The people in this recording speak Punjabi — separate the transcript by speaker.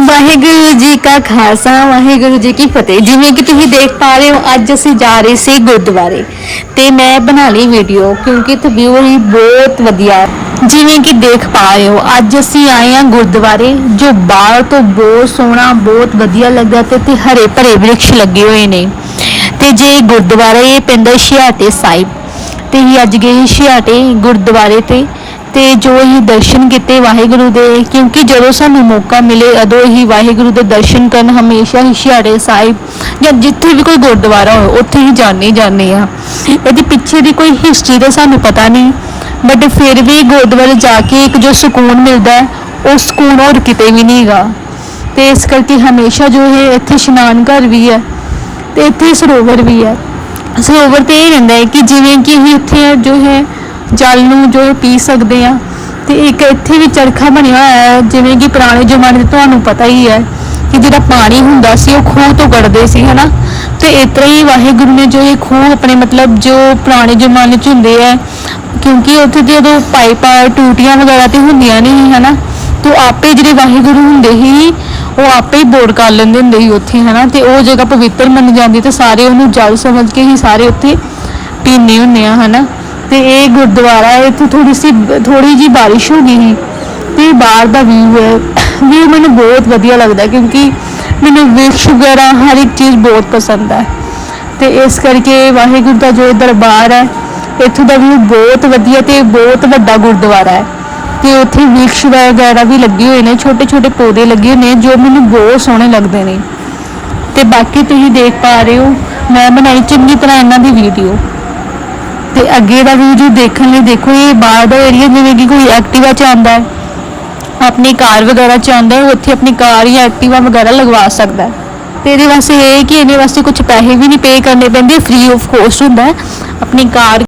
Speaker 1: ਵਾਹਿਗੁਰੂ ਜੀ ਕਾ ਖਾਲਸਾ, ਵਾਹਿਗੁਰੂ ਜੀ ਕੀ ਫਤਿਹ। ਜਿਵੇਂ ਕਿ ਤੁਸੀਂ ਦੇਖ ਪਾ ਰਹੇ ਹੋ, ਅੱਜ ਅਸੀਂ ਜਾ ਰਹੇ ਸੀ ਗੁਰਦੁਆਰੇ ਤੇ ਮੈਂ ਬਣਾ ਲਈ ਵੀਡੀਓ ਕਿਉਂਕਿ ਇੱਥੇ ਵਿਊ ਹੀ ਬਹੁਤ ਵਧੀਆ ਜਿਵੇਂ ਕਿ ਦੇਖ ਪਾ ਰਹੇ ਹੋ, ਅੱਜ ਅਸੀਂ ਆਏ ਹਾਂ ਗੁਰਦੁਆਰੇ, ਜੋ ਬਾਹਰ ਤੋਂ ਬਹੁਤ ਸੋਹਣਾ, ਬਹੁਤ ਵਧੀਆ ਲੱਗਦਾ ਤੇ ਇੱਥੇ ਹਰੇ ਭਰੇ ਵ੍ਰਿਕਸ਼ ਲੱਗੇ ਹੋਏ ਨੇ। ਤੇ ਜੇ ਗੁਰਦੁਆਰਾ ਇਹ ਪੈਂਦਾ ਸ਼ਿਆਟੇ ਸਾਹਿਬ, ਤੇ ਹੀ ਅੱਜ ਗਏ ਸੀ ਛਿਆਟੇ ਗੁਰਦੁਆਰੇ ਤੇ। ਤੇ ਜੋ ਹੀ ਦਰਸ਼ਨ ਕੀਤੇ ਵਾਹਿਗੁਰੂ ਦੇ, ਕਿਉਂਕਿ ਜਦੋਂ ਸਾਨੂੰ ਮੌਕਾ ਮਿਲੇ, ਉਦੋਂ ਹੀ ਵਾਹਿਗੁਰੂ ਦੇ ਦਰਸ਼ਨ ਕਰਨ ਹਮੇਸ਼ਾ ਹੀ ਛਿਆਟੇ ਸਾਹਿਬ ਜਾਂ ਜਿੱਥੇ ਵੀ ਕੋਈ ਗੁਰਦੁਆਰਾ ਹੋਵੇ, ਉੱਥੇ ਹੀ ਜਾਣੇ ਜਾਂਦੇ ਆ ਇਹਦੇ ਪਿੱਛੇ ਦੀ ਕੋਈ ਹਿਸਟਰੀ ਦਾ ਸਾਨੂੰ ਪਤਾ ਨਹੀਂ ਬਟ ਫਿਰ ਵੀ ਗੁਰਦੁਆਰੇ ਜਾ ਕੇ ਇੱਕ ਜੋ ਸਕੂਨ ਮਿਲਦਾ ਉਹ ਸਕੂਨ ਹੋਰ ਕਿਤੇ ਵੀ ਨਹੀਂ ਹੈਗਾ। ਤੇ ਇਸ ਕਰਕੇ ਹਮੇਸ਼ਾ ਜੋ ਹੈ ਇੱਥੇ ਇਸ਼ਨਾਨ ਘਰ ਵੀ ਹੈ ਤੇ ਇੱਥੇ ਸਰੋਵਰ ਵੀ ਹੈ। ਸਰੋਵਰ ਤੇ ਇਹ ਰਹਿੰਦਾ ਹੈ ਕਿ ਜਿਵੇਂ ਕਿ ਅਸੀਂ ਇੱਥੇ ਜੋ ਹੈ ਜਲ ਨੂੰ ਜੋ ਹੈ ਪੀ ਸਕਦੇ ਆ। ਤੇ ਇੱਕ ਇੱਥੇ ਵੀ ਚਰਖਾ ਬਣਿਆ ਹੋਇਆ ਹੈ, ਜਿਵੇਂ ਕਿ ਪੁਰਾਣੇ ਜ਼ਮਾਨੇ 'ਚ ਤੁਹਾਨੂੰ ਪਤਾ ਹੀ ਹੈ ਕਿ ਜਿਹੜਾ ਪਾਣੀ ਹੁੰਦਾ ਸੀ, ਉਹ ਖੂਹ ਤੋਂ ਕੱਢਦੇ ਸੀ, ਹਨਾ? ਤੇ ਇਸ ਤਰ੍ਹਾਂ ਹੀ ਵਾਹਿਗੁਰੂ ਨੇ ਜੋ ਇਹ ਖੂਹ ਆਪਣੇ ਮਤਲਬ ਜੋ ਪੁਰਾਣੇ ਜ਼ਮਾਨੇ 'ਚ ਹੁੰਦੇ ਆ, ਕਿਉਂਕਿ ਉੱਥੇ ਜਦੋਂ ਪਾਈਪਾਂ, ਟੂਟੀਆਂ ਵਗੈਰਾ ਤੇ ਹੁੰਦੀਆਂ ਨਹੀਂ ਸੀ, ਹਨਾ? ਤੇ ਆਪੇ ਜਿਹੜੇ ਵਾਹਿਗੁਰੂ ਹੁੰਦੇ ਸੀ, ਉਹ ਆਪੇ ਹੀ ਬੋਰ ਕਰ ਲੈਂਦੇ ਹੁੰਦੇ ਸੀ ਉੱਥੇ, ਹਨਾ? ਤੇ ਉਹ ਜਗ੍ਹਾ ਪਵਿੱਤਰ ਮੰਨੀ ਜਾਂਦੀ ਤੇ ਸਾਰੇ ਉਹਨੂੰ ਜਲ ਸਮਝ ਕੇ ਹੀ ਸਾਰੇ ਉੱਥੇ ਪੀਂਦੇ ਹੁੰਦੇ ਆ, ਹਨਾ? ਤੇ ਇਹ ਗੁਰਦੁਆਰਾ ਹੈ, ਇੱਥੇ ਥੋੜੀ ਸੀ ਥੋੜੀ ਜੀ ਬਾਰਿਸ਼ ਹੋ ਗਈ ਸੀ ਤੇ ਬਾਹਰ ਦਾ ਵਿਊ ਹੈ। ਵਿਊ ਮੈਨੂੰ ਬਹੁਤ ਵਧੀਆ ਲੱਗਦਾ ਕਿਉਂਕਿ ਮੈਨੂੰ ਵਿਸ਼ ਵਗੈਰਾ ਹਰ ਇੱਕ ਚੀਜ਼ ਬਹੁਤ ਪਸੰਦ ਹੈ। ਤੇ ਇਸ ਕਰਕੇ ਵਾਹਿਗੁਰੂ ਦਾ ਜੋ ਦਰਬਾਰ ਹੈ ਇੱਥੋਂ ਦਾ ਵਿਊ ਬਹੁਤ ਵਧੀਆ ਤੇ ਬਹੁਤ ਵੱਡਾ ਗੁਰਦੁਆਰਾ ਹੈ। ਤੇ ਉੱਥੇ ਵਿਕਸ਼ ਵਗੈਰਾ ਵੀ ਲੱਗੇ ਹੋਏ ਨੇ ਛੋਟੇ ਛੋਟੇ ਪੌਦੇ ਲੱਗੇ ਹੋਏ ਨੇ ਜੋ ਮੈਨੂੰ ਬਹੁਤ ਸੋਹਣੇ ਲੱਗਦੇ ਨੇ। ਤੇ ਬਾਕੀ ਤੁਸੀਂ ਦੇਖ ਪਾ ਰਹੇ ਹੋ ਮੈਂ ਬਣਾਈ ਚੰਗੀ ਤਰ੍ਹਾਂ ਇਹਨਾਂ ਦੀ ਵੀਡੀਓ ਤੇ ਅੱਗੇ ਦਾ ਵੀਡੀਓ ਦੇਖਣ ਲਈ ਦੇਖੋ, ਇਹ ਬਾਹਰ ਦਾ ਏਰੀਆ ਜਿਵੇਂ ਕਿ ਕੋਈ ਐਕਟਿਵਾ ਚ ਆਉਂਦਾ ਹੈ, ਆਪਣੀ ਕਾਰ ਵਗੈਰਾ ਚ ਆਉਂਦਾ ਹੈ, ਉੱਥੇ ਆਪਣੀ ਕਾਰ ਜਾਂ ਐਕਟਿਵਾ ਵਗੈਰਾ ਲਗਵਾ ਸਕਦਾ ਹੈ। ਤੇ ਇਹਦੇ ਵਾਸਤੇ ਇਹ ਹੈ ਕਿ ਇਹਦੇ ਵਾਸਤੇ ਕੁਝ ਪੈਸੇ ਵੀ ਨਹੀਂ ਪੇ ਕਰਨੇ ਪੈਂਦੇ ਫ੍ਰੀ ਆਫ ਕੋਸਟ ਹੁੰਦਾ ਹੈ। ਆਪਣੀ ਕਾਰ